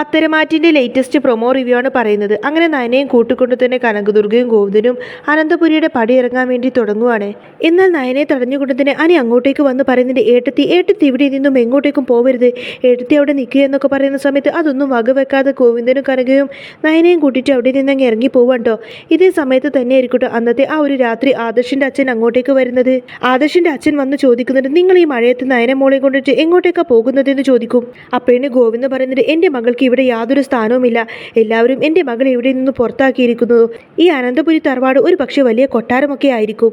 പത്തരമാറ്റിന്റെ latest promo review ആണ് പറയുന്നത്. അങ്ങനെ നയനയും കൂട്ടിക്കൊണ്ട് തന്നെ കനകദുർഗയും ഗോവിന്ദനും അനന്തപുരിയുടെ പടി ഇറങ്ങാൻ വേണ്ടി തുടങ്ങുവാണ്. എന്നാൽ നയനെ തടഞ്ഞുകൊണ്ട് തന്നെ അനി അങ്ങോട്ടേക്ക് വന്ന് പറയുന്നുണ്ട് ഏട്ടത്തി ഏട്ടത്തി ഇവിടെ നിന്നും എങ്ങോട്ടേക്കും പോവരുത്. ഏട്ടത്തി അവിടെ നിൽക്കുക എന്നൊക്കെ പറയുന്ന സമയത്ത് അതൊന്നും വകവെക്കാതെ ഗോവിന്ദനും കനകയും നയനയും കൂട്ടിയിട്ട് അവിടെ നിന്ന് അങ്ങ് ഇറങ്ങി പോവാണ്ടോ ഇതേ സമയത്ത് തന്നെ ആയിരിക്കട്ടോ അന്നത്തെ ആ ഒരു രാത്രി ആദർശിന്റെ അച്ഛൻ അങ്ങോട്ടേക്ക് വരുന്നത്. ആദർശിന്റെ അച്ഛൻ വന്ന് ചോദിക്കുന്നുണ്ട് നിങ്ങൾ ഈ മഴയത്ത് നയനെ മോളെ കൊണ്ടിട്ട് എങ്ങോട്ടേക്കാ പോകുന്നതെന്ന് ചോദിക്കും? അപ്പോഴേ ഗോവിന്ദ് പറയുന്നത് എന്റെ മകൾക്ക് ഇവിടെ യാതൊരു സ്ഥാനവുമില്ല. എല്ലാവരും എന്റെ മകളെ ഇവിടെ നിന്ന് പുറത്താക്കിയിരിക്കുന്നു. ഈ അനന്തപുരി തറവാട് ഒരു പക്ഷേ വലിയ കൊട്ടാരമൊക്കെ ആയിരിക്കും.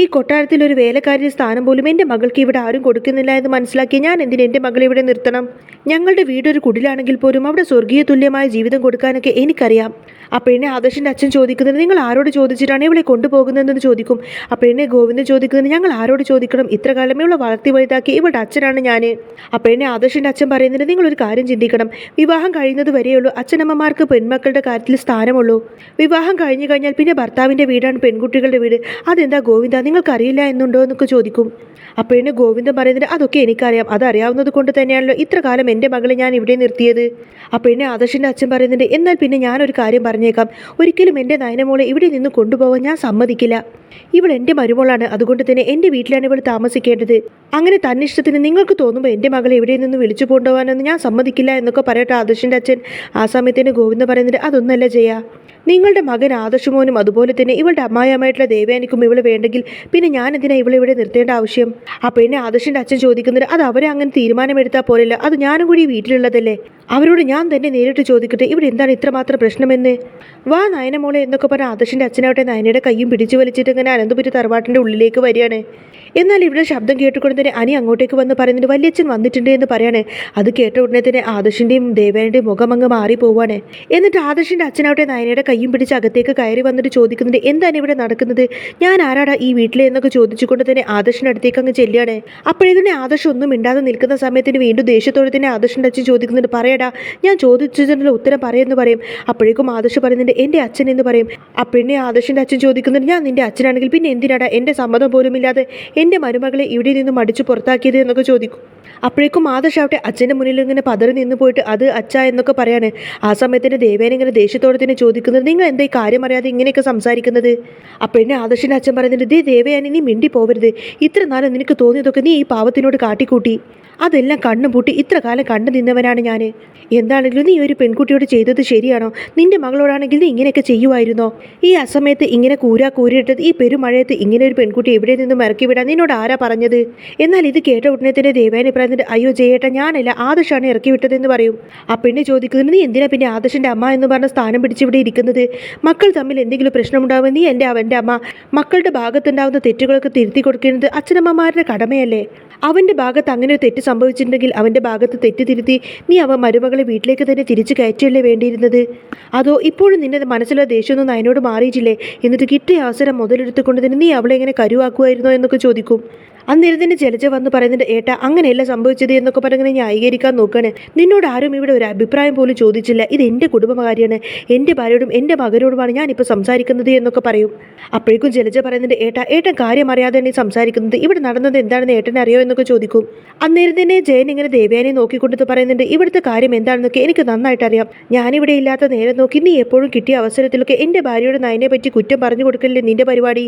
ഈ കൊട്ടാരത്തിൽ ഒരു വേലക്കാരിയുടെ സ്ഥാനം പോലും എന്റെ മകൾക്ക് ഇവിടെ ആരും കൊടുക്കുന്നില്ല എന്ന് മനസ്സിലാക്കി ഞാൻ എന്തിന് എന്റെ മകളെ ഇവിടെ നിർത്തണം? ഞങ്ങളുടെ വീടൊരു കുടിലാണെങ്കിൽ പോലും അവിടെ സ്വർഗീയ തുല്യമായ ജീവിതം കൊടുക്കാനൊക്കെ എനിക്കറിയാം. അപ്പോഴെന്നെ ആദർശിന്റെ അച്ഛൻ ചോദിക്കുന്നത് നിങ്ങൾ ആരോട് ചോദിച്ചിട്ടാണ് ഇവളെ കൊണ്ടുപോകുന്നതെന്ന് ചോദിക്കും. അപ്പോഴേ ഗോവിന്ദൻ ചോദിക്കുന്നത് ഞങ്ങൾ ആരോട് ചോദിക്കണം? ഇത്ര കാലം ഇവളെ വളർത്തി വലുതാക്കി ഇവളുടെ അച്ഛനാണ് ഞാൻ അപ്പോഴേ ആദർശിന്റെ അച്ഛൻ പറയുന്നത് നിങ്ങളൊരു കാര്യം ചിന്തിക്കണം. വിവാഹം കഴിയുന്നത് വരെയുള്ളൂ. അച്ഛനമ്മമാർക്ക് പെൺമക്കളുടെ കാര്യത്തിൽ സ്ഥാനമുള്ളൂ. വിവാഹം കഴിഞ്ഞു കഴിഞ്ഞാൽ പിന്നെ ഭർത്താവിന്റെ വീടാണ് പെൺകുട്ടികളുടെ വീട്. അതെന്താ ഗോവിന്ദ നിങ്ങൾക്കറിയില്ല എന്നുണ്ടോ എന്നൊക്കെ ചോദിക്കും. അപ്പോഴേ ഗോവിന്ദൻ പറയുന്നത് അതൊക്കെ എനിക്കറിയാം. അതറിയാവുന്നത് കൊണ്ട് തന്നെയാണല്ലോ ഇത്ര കാലം എന്റെ മകളെ ഞാൻ ഇവിടെ നിർത്തിയത്. അപ്പോഴേ ആദർശിന്റെ അച്ഛൻ പറയുന്നുണ്ട് എന്നാൽ പിന്നെ ഞാനൊരു കാര്യം പറഞ്ഞേക്കാം. ഒരിക്കലും എന്റെ നയനമോളെ ഇവിടെ നിന്ന് കൊണ്ടുപോകാൻ ഞാൻ സമ്മതിക്കില്ല. ഇവൾ എന്റെ മരുമോളാണ്. അതുകൊണ്ട് തന്നെ എന്റെ വീട്ടിലാണ് ഇവൾ താമസിക്കേണ്ടത്. അങ്ങനെ തന്നിഷ്ടത്തിന് നിങ്ങൾക്ക് തോന്നുമ്പോൾ എന്റെ മകളെ ഇവിടെ നിന്ന് വിളിച്ചു കൊണ്ടുപോകാനൊന്നും ഞാൻ സമ്മതിക്കില്ല എന്നൊക്കെ പറയട്ടെ ആദർശിന്റെ അച്ഛൻ. ആ സമയത്തിന് ഗോവിന്ദ പറയുന്നുണ്ട് അതൊന്നല്ല ചെയ്യാ നിങ്ങളുടെ മകൻ ആദർശമോനും അതുപോലെ തന്നെ ഇവളുടെ അമ്മായമായിട്ടുള്ള ദേവയാനിക്കും ഇവളെ വേണ്ടെങ്കിൽ പിന്നെ ഞാൻ എന്തിനാ ഇവളെ ഇവിടെ നിർത്തേണ്ട ആവശ്യം? അപ്പോൾ എന്നെ ആദർശിന്റെ അച്ഛൻ ചോദിക്കുന്നത് അത് അവരെ അങ്ങനെ തീരുമാനമെടുത്താൽ പോലല്ല അത് ഞാനും കൂടി വീട്ടിലുള്ളതല്ലേ? അവരോട് ഞാൻ തന്നെ നേരിട്ട് ചോദിക്കട്ടെ. ഇവിടെ എന്താണ് ഇത്രമാത്രം പ്രശ്നമെന്ന്? വാ നയനമോളെ എന്നൊക്കെ പറഞ്ഞ ആദർശിന്റെ അച്ഛനാവട്ടെ നയനയുടെ കൈയും പിടിച്ചു വലിച്ചിട്ട് ഇങ്ങനെ അനന്തപുരി തറവാട്ടിന്റെ ഉള്ളിലേക്ക് വരികയാണ്. എന്നാൽ ഇവിടെ ശബ്ദം കേട്ടുകൊണ്ട് തന്നെ അനി അങ്ങോട്ടേക്ക് വന്ന് പറയുന്നുണ്ട് വല്യച്ഛൻ വന്നിട്ടുണ്ട് എന്ന് പറയാണ്. അത് കേട്ട ഉടനെ തന്നെ ആദർശിന്റെയും മുഖം അങ്ങ് മാറി പോവാണ് എന്നിട്ട് ആദർശിന്റെ അച്ഛനാവട്ടെ നയനയുടെ കൈയും പിടിച്ച് അകത്തേക്ക് കയറി വന്നിട്ട് ചോദിക്കുന്നുണ്ട് എന്താണ് ഇവിടെ നടക്കുന്നത്? ഞാൻ ആരാടാ ഈ വീട്ടിലെ? എന്നൊക്കെ ചോദിച്ചുകൊണ്ട് തന്നെ ആദർശിന്റെ അടുത്തേക്ക് അങ്ങ് ചെല്ലുകയാണ്. അപ്പോഴേക്കും ആദർശം ഒന്നും മിണ്ടാതെ നിൽക്കുന്ന സമയത്തിന് വീണ്ടും ദേഷ്യത്തോടെ തന്നെ ആദർശിന്റെ അച്ഛൻ ചോദിക്കുന്നുണ്ട് പറയടാ ഞാൻ ചോദിച്ചതിനുള്ള ഉത്തരം പറയുമെന്ന് പറയും. അപ്പോഴേക്കും ആദർശ് പറയുന്നുണ്ട് എന്റെ അച്ഛൻ എന്ന് പറയും. അപ്പോഴേ ആദർശിന്റെ അച്ഛൻ ചോദിക്കുന്നുണ്ട് ഞാൻ നിന്റെ അച്ഛനാണെങ്കിൽ പിന്നെ എന്തിനാടാ? എന്റെ സമ്മതം പോലുമില്ലാതെ എന്റെ മരുമകളെ ഇവിടെ നിന്നും അടിച്ചു പുറത്താക്കിയത്? എന്നൊക്കെ ചോദിക്കും. അപ്പോഴേക്കും ആവട്ടെ അച്ഛന്റെ മുന്നിൽ ഇങ്ങനെ പതറി നിന്ന് പോയിട്ട് അത് അച്ഛ എന്നൊക്കെ പറയാണ്. ആ സമയത്തിന് ദേവേനെ ഇങ്ങനെ ദേഷ്യത്തോടെ തന്നെ ചോദിക്കുന്നത് നിങ്ങൾ എന്താ കാര്യം അറിയാതെ ഇങ്ങനെയൊക്കെ സംസാരിക്കുന്നത്? അപ്പോഴേ ആദർശിന്റെ അച്ഛൻ പറയുന്നുണ്ട് ദേ ദേവയാനി നീ മിണ്ടി പോവരുത്. ഇത്ര നാളും നിനക്ക് തോന്നിയതൊക്കെ നീ ഈ പാവത്തിനോട് കാട്ടിക്കൂട്ടി. അതെല്ലാം കണ്ണും പൂട്ടി ഇത്ര കാലം കണ്ടു നിന്നവനാണ് ഞാൻ. എന്താണെങ്കിലും നീ ഒരു പെൺകുട്ടിയോട് ചെയ്തത് ശരിയാണോ? നിന്റെ മകളോടാണെങ്കിൽ നീ ഇങ്ങനെയൊക്കെ ചെയ്യുമായിരുന്നോ? ഈ അസമയത്ത് ഇങ്ങനെ കൂരാ കൂരിയിട്ടത് ഈ പെരുമഴയത്ത് ഇങ്ങനെ ഒരു പെൺകുട്ടി എവിടെ നിന്നും ഇറക്കി വിടാൻ നിന്നോട് ആരാ പറഞ്ഞത്? എന്നാൽ ഇത് കേട്ട ഉടനെ തന്നെ ദേവേനെ പറയുന്നുണ്ട് അയ്യോ ജയേട്ട ഞാനല്ല ആദർശാണ് ഇറക്കി വിട്ടതെന്ന് പറയും. ആ പെണ്ണ് ചോദിക്കുന്നത് നീ എന്തിനാ പിന്നെ ആദർശന്റെ അമ്മ എന്ന് പറഞ്ഞ സ്ഥാനം പിടിച്ചിവിടെ ഇരിക്കുന്നത്? മക്കൾ തമ്മിൽ എന്തെങ്കിലും പ്രശ്നമുണ്ടാവും നീ എന്റെ അവന്റെ അമ്മ. മക്കളുടെ ഭാഗത്തുണ്ടാവുന്ന തെറ്റുകളൊക്കെ തിരുത്തി കൊടുക്കുന്നത് അച്ഛനമ്മമാരുടെ കടമയല്ലേ? അവന്റെ ഭാഗത്ത് അങ്ങനെ ഒരു തെറ്റ് സംഭവിച്ചിട്ടുണ്ടെങ്കിൽ അവന്റെ ഭാഗത്ത് തെറ്റ് തിരുത്തി നീ അവ മരുമകളെ വീട്ടിലേക്ക് തന്നെ തിരിച്ചു കയറ്റല്ലേ വേണ്ടിയിരുന്നത്? അതോ ഇപ്പോഴും നിന്റെ മനസ്സിലെ ദേഷ്യമൊന്നും അതിനോട് മാറിയിട്ടില്ലേ? എന്നിട്ട് കിട്ടിയ അവസരം മുതലെടുത്തുകൊണ്ട് തന്നെ നീ അവളെ എങ്ങനെ കരുവാക്കുമായിരുന്നോ എന്നൊക്കെ ചോദിക്കും. അന്നേരം തന്നെ ജലജ വന്ന് പറയുന്നുണ്ട് ഏട്ട അങ്ങനെയല്ല സംഭവിച്ചത് എന്നൊക്കെ പറഞ്ഞങ്ങനെ ന്യായീകരിക്കാൻ നോക്കുകയാണ് നിന്നോട് ആരും ഇവിടെ ഒരു അഭിപ്രായം പോലും ചോദിച്ചില്ല. ഇത് എന്റെ കുടുംബകാര്യമാണ് എന്റെ ഭാര്യയോടും എന്റെ മകനോടുമാണ് ഞാനിപ്പോൾ സംസാരിക്കുന്നത് എന്നൊക്കെ പറയും. അപ്പോഴേക്കും ജലജ പറയുന്നുണ്ട് ഏട്ടാ ഏട്ടൻ കാര്യം അറിയാതെയാണ് ഈ സംസാരിക്കുന്നത്. ഇവിടെ നടന്നത് എന്താണെന്ന് ഏട്ടനെ അറിയോ എന്നൊക്കെ ചോദിക്കും. അന്നേരം തന്നെ ജയൻ ഇങ്ങനെ ദേവയാനെ നോക്കിക്കൊണ്ടത് പറയുന്നുണ്ട് ഇവിടുത്തെ കാര്യം എന്താണെന്നൊക്കെ എനിക്ക് നന്നായിട്ട് അറിയാം ഞാനിവിടെ ഇല്ലാത്ത നേരം നോക്കി നീ എപ്പോഴും കിട്ടിയ അവസരത്തിലൊക്കെ എന്റെ ഭാര്യയുടെ നയനെ പറ്റി കുറ്റം പറഞ്ഞു കൊടുക്കലില്ലേ നിന്റെ പരിപാടി?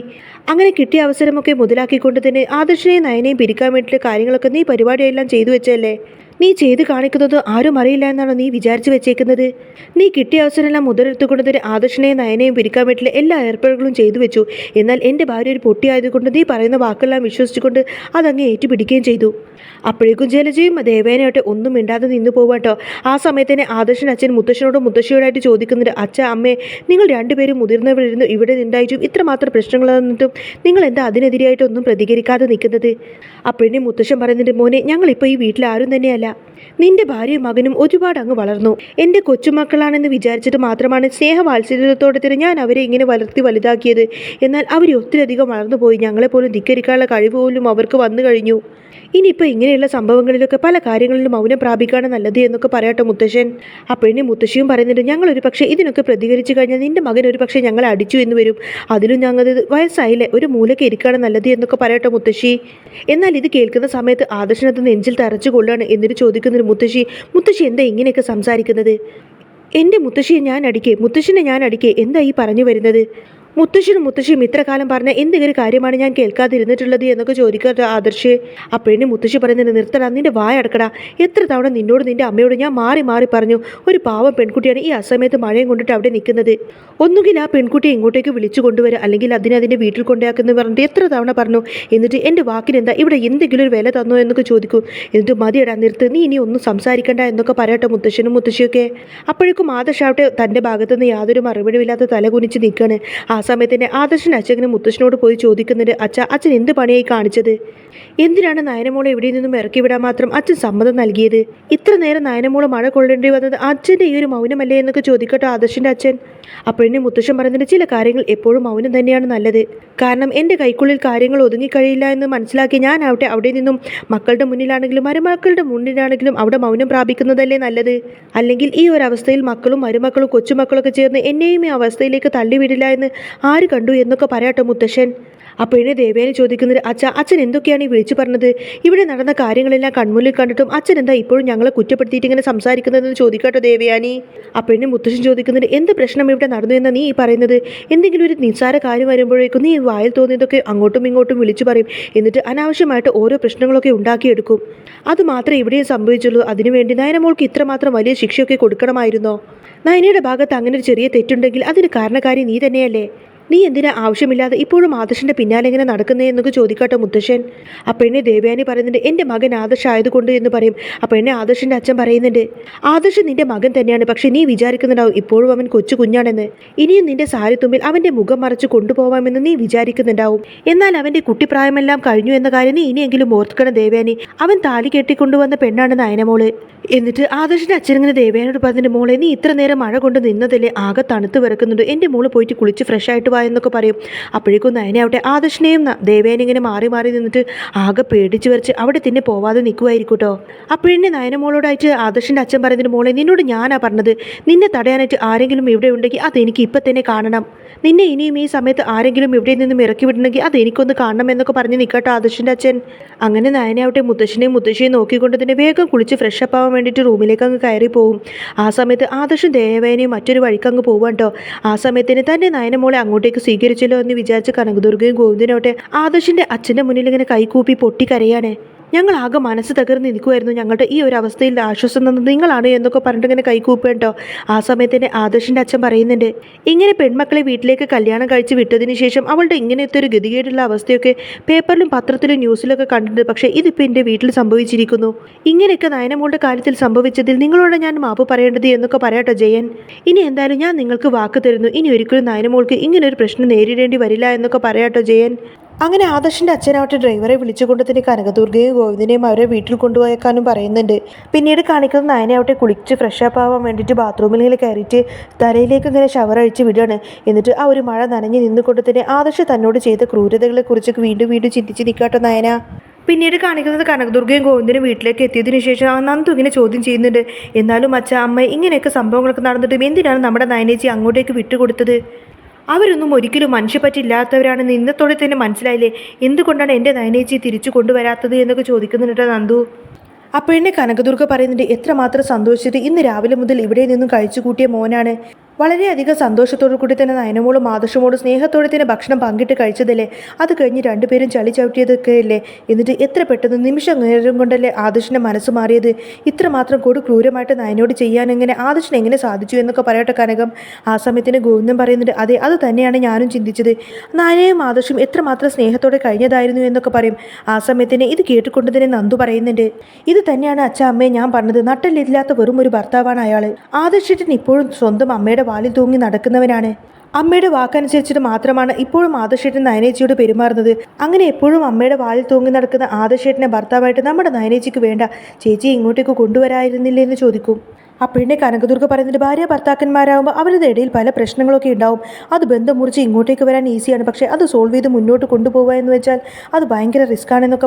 അങ്ങനെ കിട്ടിയ അവസരമൊക്കെ മുതലാക്കിക്കൊണ്ട് തന്നെ ആദർശനെയും നയനെയും പിരിക്കാൻ വേണ്ടിയിട്ടുള്ള കാര്യങ്ങളൊക്കെ നീ പരിപാടിയെല്ലാം ചെയ്തു വെച്ചല്ലേ നീ ചെയ്ത് കാണിക്കുന്നത് ആരും അറിയില്ല എന്നാണോ നീ വിചാരിച്ചു വെച്ചേക്കുന്നത്? നീ കിട്ടിയ അവസരമെല്ലാം മുതലെടുത്തുകൊണ്ടതിന് ആദർശനെയും നയനെയും പിരിക്കാൻ വേണ്ടിയിട്ടുള്ള എല്ലാ ഏർപ്പാടുകളും ചെയ്തു വെച്ചു. എന്നാൽ എന്റെ ഭാര്യ ഒരു പൊട്ടിയായതുകൊണ്ട് നീ പറയുന്ന വാക്കെല്ലാം വിശ്വസിച്ചുകൊണ്ട് അതങ്ങ് ഏറ്റുപിടിക്കുകയും ചെയ്തു. അപ്പോഴേക്കും ജലജയും ദേവേനയോട്ടെ ഒന്നും മിണ്ടാതെ നിന്നു പോവാട്ടോ ആ സമയത്ത് തന്നെ ആദർശൻ അച്ഛൻ മുത്തശ്ശനോടും മുത്തശ്ശിയോടായിട്ട് ചോദിക്കുന്നുണ്ട് അച്ഛ അമ്മേ നിങ്ങൾ രണ്ടുപേരും മുതിർന്നവരിരുന്നു ഇവിടെ നിന്നായിട്ടും ഇത്രമാത്രം പ്രശ്നങ്ങൾ തന്നിട്ടും നിങ്ങൾ എന്താ അതിനെതിരായിട്ടൊന്നും പ്രതികരിക്കാതെ നിൽക്കുന്നത്? അപ്പോഴേ മുത്തശ്ശൻ പറയുന്നുണ്ട് മോനെ ഞങ്ങളിപ്പോൾ ഈ വീട്ടിൽ ആരും തന്നെയല്ല. നിന്റെ ഭാര്യയും മകനും ഒരുപാട് അങ്ങ് വളർന്നു. എന്റെ കൊച്ചുമക്കളാണെന്ന് വിചാരിച്ചിട്ട് മാത്രമാണ് സ്നേഹവാത്സല്യത്തോടെ തന്നെ ഞാൻ അവരെ ഇങ്ങനെ വളർത്തി വലുതാക്കിയത്. എന്നാൽ അവർ ഒത്തിരിയധികം വളർന്നുപോയി. ഞങ്ങളെപ്പോലും ധിക്കരിക്കാനുള്ള കഴിവ് പോലും അവർക്ക് വന്നു കഴിഞ്ഞു. ഇനിയിപ്പോൾ ഇങ്ങനെയുള്ള സംഭവങ്ങളിലൊക്കെ പല കാര്യങ്ങളിലും മൗനം പ്രാപിക്കുകയാണ് നല്ലത് എന്നൊക്കെ പറയട്ടെ മുത്തശ്ശൻ. അപ്പോഴേ മുത്തശ്ശിയും പറയുന്നുണ്ട് ഞങ്ങൾ ഒരു പക്ഷേ ഇതിനൊക്കെ പ്രതികരിച്ചു കഴിഞ്ഞാൽ നിന്റെ മകൻ ഒരു പക്ഷേ ഞങ്ങളെ അടിച്ചു എന്ന് വരും. അതിലും ഞങ്ങൾ വയസ്സായില്ലേ? ഒരു മൂലയ്ക്ക് ഇരിക്കുകയാണ് നല്ലത് എന്നൊക്കെ പറയട്ടെ മുത്തശ്ശി. എന്നാൽ ഇത് കേൾക്കുന്ന സമയത്ത് ആദർശനത്ത് നെഞ്ചിൽ തറച്ചു കൊള്ളുകയാണ്. എന്നിട്ട് ചോദിക്കുന്നൊരു മുത്തശ്ശി മുത്തശ്ശി എന്താ ഇങ്ങനെയൊക്കെ സംസാരിക്കുന്നത്? എന്റെ മുത്തശ്ശിയെ ഞാൻ അടിക്കേ മുത്തശ്ശിനെ ഞാൻ അടിക്കേ എന്താ ഈ പറഞ്ഞു വരുന്നത്? മുത്തശ്ശനും മുത്തശ്ശിയും ഇത്ര കാലം പറഞ്ഞ എന്തെങ്കിലും കാര്യമാണ് ഞാൻ കേൾക്കാതിരുന്നിട്ടുള്ളത് എന്നൊക്കെ ചോദിക്കാത്ത ആദർശ്. അപ്പോഴേ മുത്തശ്ശി പറയുന്നത് നിർത്തടാ നിന്റെ വായ അടക്കടാ. എത്ര തവണ നിന്നോട് നിന്റെ അമ്മയോട് ഞാൻ മാറി മാറി പറഞ്ഞു ഒരു പാവം പെൺകുട്ടിയാണ് ഈ അസമയത്ത് മഴയും കൊണ്ടിട്ട് അവിടെ നിൽക്കുന്നത്. ഒന്നുകിൽ ആ പെൺകുട്ടിയെ ഇങ്ങോട്ടേക്ക് വിളിച്ചു കൊണ്ടുവരിക അല്ലെങ്കിൽ അതിനെ അതിന്റെ വീട്ടിൽ കൊണ്ടുവയ്ക്കുന്നു പറഞ്ഞിട്ട് എത്ര തവണ പറഞ്ഞു. എന്നിട്ട് എന്റെ വാക്കിനെന്താ ഇവിടെ എന്തെങ്കിലും ഒരു വില തന്നോ എന്നൊക്കെ ചോദിക്കൂ. എന്നിട്ട് മതിയടാ നിർത്ത് നീ ഇനി ഒന്നും സംസാരിക്കണ്ട എന്നൊക്കെ പറയട്ടെ മുത്തശ്ശനും മുത്തശ്ശിയൊക്കെ. അപ്പോഴേക്കും ആദർശാവട്ടെ തന്റെ ഭാഗത്തുനിന്ന് യാതൊരു മറുപടിയില്ലാത്ത തല കുനിച്ച് നിൽക്കുകയാണ് ആ സമയത്ത് തന്നെ ആദർശൻ അച്ഛനെ മുത്തശ്ശനോട് പോയി ചോദിക്കുന്നുണ്ട് അച്ഛ അച്ഛൻ എന്ത് പണിയായി കാണിച്ചത്? എന്തിനാണ് നയനമോളെ ഇവിടെ നിന്നും ഇറക്കി വിടാൻ മാത്രം അച്ഛൻ സമ്മതം നൽകിയത്? ഇത്ര നേരം നയനമോൾ മഴ കൊള്ളേണ്ടി വന്നത് അച്ഛന്റെ ഈ ഒരു മൗനമല്ലേ എന്നൊക്കെ ചോദിക്കട്ടെ ആദർശന്റെ അച്ഛൻ. അപ്പോഴേ മുത്തശ്ശൻ പറയുന്നതിന് ചില കാര്യങ്ങൾ എപ്പോഴും മൗനം തന്നെയാണ് നല്ലത്. കാരണം എന്റെ കൈക്കുള്ളിൽ കാര്യങ്ങൾ ഒതുങ്ങിക്കഴിയില്ല എന്ന് മനസ്സിലാക്കി ഞാനാവട്ടെ അവിടെ നിന്നും മക്കളുടെ മുന്നിലാണെങ്കിലും മരുമക്കളുടെ മുന്നിലാണെങ്കിലും അവിടെ മൗനം പ്രാപിക്കുന്നതല്ലേ നല്ലത്? അല്ലെങ്കിൽ ഈ ഒരു അവസ്ഥയിൽ മക്കളും മരുമക്കളും കൊച്ചുമക്കളൊക്കെ ചേർന്ന് എന്നെയും ഈ അവസ്ഥയിലേക്ക് തള്ളിവിടില്ല എന്ന് ആര് കണ്ടു എന്നൊക്കെ പറയട്ടെ മുത്തശ്ശൻ. അപ്പോഴേ ദേവേനെ ചോദിക്കുന്നത് അച്ഛ അച്ഛൻ എന്തൊക്കെയാണ് ഈ വിളിച്ചു പറഞ്ഞത്? ഇവിടെ നടന്ന കാര്യങ്ങളെല്ലാം കൺമുന്നിൽ കണ്ടിട്ടും അച്ഛൻ എന്താ ഇപ്പോഴും ഞങ്ങളെ കുറ്റപ്പെടുത്തിയിട്ട് ഇങ്ങനെ സംസാരിക്കുന്നതെന്ന് ചോദിക്കാട്ടോ ദേവയാനി? അപ്പോഴേ മുത്തശ്ശൻ ചോദിക്കുന്നത് എന്ത് പ്രശ്നം ഇവിടെ നടന്നു എന്നാ നീ പറയുന്നത്? എന്തെങ്കിലും ഒരു നിസ്സാര കാര്യം വരുമ്പോഴേക്കും നീ വായിൽ തോന്നിയതൊക്കെ അങ്ങോട്ടും ഇങ്ങോട്ടും വിളിച്ചു പറയും. എന്നിട്ട് അനാവശ്യമായിട്ട് ഓരോ പ്രശ്നങ്ങളൊക്കെ ഉണ്ടാക്കിയെടുക്കും. അത് മാത്രമേ ഇവിടെയും സംഭവിച്ചുള്ളൂ. അതിനുവേണ്ടി നയനമോൾക്ക് ഇത്രമാത്രം വലിയ ശിക്ഷയൊക്കെ കൊടുക്കണമായിരുന്നോ? നയനയുടെ ഭാഗത്ത് അങ്ങനെ ഒരു ചെറിയ തെറ്റുണ്ടെങ്കിൽ അതിന് കാരണക്കാരി നീ തന്നെയല്ലേ? നീ എന്തിനാ ആവശ്യമില്ലാതെ ഇപ്പോഴും ആദർശിന്റെ പിന്നാലെ ഇങ്ങനെ നടക്കുന്നേ എന്നൊക്കെ ചോദിക്കട്ടെ മുത്തശ്ശൻ. ആ പെണ്ണെ ദേവയാനി പറയുന്നുണ്ട് എന്റെ മകൻ ആദർശ് ആയതുകൊണ്ട് എന്ന് പറയും. ആ പെണ്ണെ ആദർശിന്റെ അച്ഛൻ പറയുന്നുണ്ട് ആദർശ് നിന്റെ മകൻ തന്നെയാണ് പക്ഷെ നീ വിചാരിക്കുന്നുണ്ടാവും ഇപ്പോഴും അവൻ കൊച്ചു കുഞ്ഞാണെന്ന്. ഇനിയും നിന്റെ സാരിത്തുമ്പിൽ അവന്റെ മുഖം മറച്ച് കൊണ്ടുപോകാമെന്ന് നീ വിചാരിക്കുന്നുണ്ടാവും. എന്നാൽ അവന്റെ കുട്ടിപ്രായമെല്ലാം കഴിഞ്ഞു എന്ന കാര്യം നീ ഇനിയെങ്കിലും ഓർക്കണം ദേവയാനി. അവൻ താലി കെട്ടിക്കൊണ്ടുവന്ന പെണ്ണാണ് നയനമോൾ. എന്നിട്ട് ആദർശിന്റെ അച്ഛനിങ്ങനെ ദേവയാനോട് പറഞ്ഞിട്ട് മോളെ നീ ഇത്ര നേരം മഴ കൊണ്ട് നിന്നതല്ലേ ആകെ തണുത്ത് വിറക്കുന്നുണ്ട് എന്റെ മോൾ പോയിട്ട് കുളിച്ച് ഫ്രഷ് ആയിട്ട് എന്നൊക്കെ പറയും. അപ്പോഴേക്കും നയനാവട്ടെ ആദർശിനെയും ദേവേനെ ഇങ്ങനെ മാറി മാറി നിന്നിട്ട് ആകെ പേടിച്ച് വരച്ച് അവിടെ തന്നെ പോവാതെ നിൽക്കുമായിരിക്കും കേട്ടോ. അപ്പോഴെന്നെ നയനമോളോടായിട്ട് ആദർശിന്റെ അച്ഛൻ പറയുന്നതിന് മോളെ നിന്നോട് ഞാനാ പറഞ്ഞത്. നിന്നെ തടയാനായിട്ട് ആരെങ്കിലും ഇവിടെ ഉണ്ടെങ്കിൽ അതെനിക്ക് ഇപ്പം തന്നെ കാണണം. നിന്നെ ഇനിയും ഈ സമയത്ത് ആരെങ്കിലും ഇവിടെ നിന്നും ഇറക്കി വിടണമെങ്കിൽ അത് എനിക്കൊന്ന് കാണണം എന്നൊക്കെ പറഞ്ഞ് നിൽക്കട്ടെ ആദർശിന്റെ അച്ഛൻ. അങ്ങനെ നയനാവട്ടെ മുത്തശ്ശനെയും മുത്തശ്ശിയും നോക്കിക്കൊണ്ട് തന്നെ വേഗം കുളിച്ച് ഫ്രഷ് അപ്പ് ആവാൻ വേണ്ടിയിട്ട് റൂമിലേക്ക് അങ്ങ് കയറി പോകും ആ സമയത്ത് ആദർശൻ ദേവേനയും മറ്റൊരു വഴിക്ക് അങ്ങ് പോവാൻ കേട്ടോ ആ സമയത്തിന് നയന നയനമോളെ അങ്ങോട്ടേക്ക് സ്വീകരിച്ചല്ലോ എന്ന് വിചാരിച്ച് കനകദുർഗയും ഗോവിന്ദനോട്ടെ ആദർശിന്റെ അച്ഛന്റെ മുന്നിൽ ഇങ്ങനെ കൈകൂപ്പി പൊട്ടിക്കരയാണ്. ഞങ്ങൾ ആകെ മനസ്സ് തകർന്ന് നിൽക്കുമായിരുന്നു ഞങ്ങളുടെ ഈ ഒരു അവസ്ഥയിൽ ആശ്വാസം തന്നത് നിങ്ങളാണ് എന്നൊക്കെ പറഞ്ഞിട്ട് ഇങ്ങനെ കൈകൂപ്പേണ്ടോ ആ സമയത്ത് തന്നെ ആദർശിന്റെ അച്ഛൻ പറയുന്നുണ്ട് ഇങ്ങനെ പെൺമക്കളെ വീട്ടിലേക്ക് കല്യാണം കഴിച്ച് വിട്ടതിന് ശേഷം അവളുടെ ഇങ്ങനത്തെ ഒരു ഗതികേടുള്ള അവസ്ഥയൊക്കെ പേപ്പറിലും പത്രത്തിലും ന്യൂസിലൊക്കെ കണ്ടിട്ടുണ്ട്. പക്ഷേ ഇതിപ്പോൾ എന്റെ വീട്ടിൽ സംഭവിച്ചിരിക്കുന്നു. ഇങ്ങനെയൊക്കെ നയനമോളുടെ കാര്യത്തിൽ സംഭവിച്ചതിൽ നിങ്ങളോട് ഞാൻ മാപ്പ് പറയേണ്ടത് എന്നൊക്കെ പറയട്ടോ ജയൻ. ഇനി എന്തായാലും ഞാൻ നിങ്ങൾക്ക് വാക്ക് തരുന്നു. ഇനി ഒരിക്കലും നയനമോൾക്ക് ഇങ്ങനൊരു പ്രശ്നം നേരിടേണ്ടി വരില്ല എന്നൊക്കെ പറയാട്ടോ ജയൻ. അങ്ങനെ ആദർശിന്റെ അച്ഛനാവട്ടെ ഡ്രൈവറെ വിളിച്ചുകൊണ്ട് തന്നെ കനകദുർഗയും ഗോവിന്ദനെയും അവരെ വീട്ടിൽ കൊണ്ടുപോയേക്കാനും പറയുന്നുണ്ട്. പിന്നീട് കാണിക്കുന്ന നയനയാവട്ടെ കുളിച്ച് ഫ്രഷ് അപ്പ് ആവാൻ വേണ്ടിയിട്ട് ബാത്റൂമിൽ കയറിയിട്ട് തലയിലേക്ക് ഇങ്ങനെ ഷവർ അഴിച്ച് വിടുകയാണ്. എന്നിട്ട് ആ ഒരു മഴ നനഞ്ഞ് നിന്നുകൊണ്ട് തന്നെ ആദർശ് തന്നോട് ചെയ്ത ക്രൂരതകളെ കുറിച്ച് വീണ്ടും വീണ്ടും ചിന്തിച്ച് നിൽക്കാട്ടോ നയന. പിന്നീട് കാണിക്കുന്നത് കനകദുർഗയും ഗോവിന്ദനും വീട്ടിലേക്ക് എത്തിയതിനു ശേഷം ആ നന്ദു ഇങ്ങനെ ചോദ്യം ചെയ്യുന്നുണ്ട്. എന്നാലും അച്ഛ അമ്മ ഇങ്ങനെയൊക്കെ സംഭവങ്ങളൊക്കെ നടന്നിട്ടും എന്തിനാണ് നമ്മുടെ നയനേച്ചി അങ്ങോട്ടേക്ക് വിട്ടുകൊടുത്തത്? അവരൊന്നും ഒരിക്കലും മനുഷ്യപ്പറ്റില്ലാത്തവരാണെന്ന് ഇന്നത്തോടെ തന്നെ മനസ്സിലായില്ലേ? എന്തുകൊണ്ടാണ് എന്റെ നയനേച്ചി തിരിച്ചു കൊണ്ടുവരാത്തത് എന്നൊക്കെ ചോദിക്കുന്നുണ്ട് നന്ദു. അപ്പോഴെന്നെ കനകദുർഗ പറയുന്നുണ്ട് എത്രമാത്രം സന്തോഷിച്ചിട്ട് ഇന്ന് രാവിലെ മുതൽ ഇവിടെ നിന്നും കഴിച്ചു കൂട്ടിയ മോനാണ്. വളരെയധികം സന്തോഷത്തോടു കൂടി തന്നെ നയനമോളും മാതൃഷമോളും സ്നേഹത്തോടെ തന്നെ ഭക്ഷണം പങ്കിട്ട് കഴിച്ചതല്ലേ? അത് കഴിഞ്ഞ് രണ്ടുപേരും ചളി ചവിട്ടിയതൊക്കെ അല്ലേ? എന്നിട്ട് എത്ര പെട്ടെന്ന് നിമിഷം നേരം കൊണ്ടല്ലേ ആദർശിന്റെ മനസ്സ് മാറിയത്? ഇത്രമാത്രം കൊടു ക്രൂരമായിട്ട് നയനോട് ചെയ്യാൻ എങ്ങനെ ആദർശന് എങ്ങനെ സാധിച്ചു എന്നൊക്കെ പറയട്ടെ കനകം. ആ സമയത്തിന് ഗോവിന്ദൻ പറയുന്നുണ്ട് അതെ അത് തന്നെയാണ് ഞാനും ചിന്തിച്ചത്. നയനയും ആദർശും എത്രമാത്രം സ്നേഹത്തോടെ കഴിഞ്ഞതായിരുന്നു എന്നൊക്കെ പറയും. ആ സമയത്തിന് ഇത് കേട്ടുകൊണ്ട് തന്നെ നന്ദു പറയുന്നുണ്ട് ഇത് തന്നെയാണ് അച്ഛ അമ്മയെ ഞാൻ പറഞ്ഞത്. നട്ടല്ലില്ലാത്ത വെറും ഒരു ഭർത്താവാണ് അയാൾ ആദർശിട്ടൻ ഇപ്പോഴും സ്വന്തം അമ്മയുടെ വാലിൽ തൂങ്ങി നടക്കുന്നവനാണ്. അമ്മയുടെ വാക്കനുസരിച്ചിട്ട് മാത്രമാണ് ഇപ്പോഴും ആദർശേട്ടൻ നയനേച്ചിയോട് പെരുമാറുന്നത്. അങ്ങനെ എപ്പോഴും അമ്മയുടെ വാലിൽ തൂങ്ങി നടക്കുന്ന ആദർശേട്ടനെ ഭർത്താവായിട്ട് നമ്മുടെ നയനേച്ചിക്ക് വേണ്ട. ചേച്ചി ഇങ്ങോട്ടേക്ക് കൊണ്ടുവരായിരുന്നില്ലേ എന്ന് ചോദിക്കും. അപ്പോഴേ കനകദുർഗ പറയുന്നത് ഭാര്യ ഭർത്താക്കന്മാരാകുമ്പോൾ അവരുടെ ഇടയിൽ പല പ്രശ്നങ്ങളൊക്കെ ഉണ്ടാവും. അത് ബന്ധം മുറിച്ച് ഇങ്ങോട്ടേക്ക് വരാൻ ഈസിയാണ് പക്ഷേ അത് സോൾവ് ചെയ്ത് മുന്നോട്ട് കൊണ്ടുപോകുക എന്ന് വെച്ചാൽ അത് ഭയങ്കര റിസ്ക് ആണെന്നൊക്കെ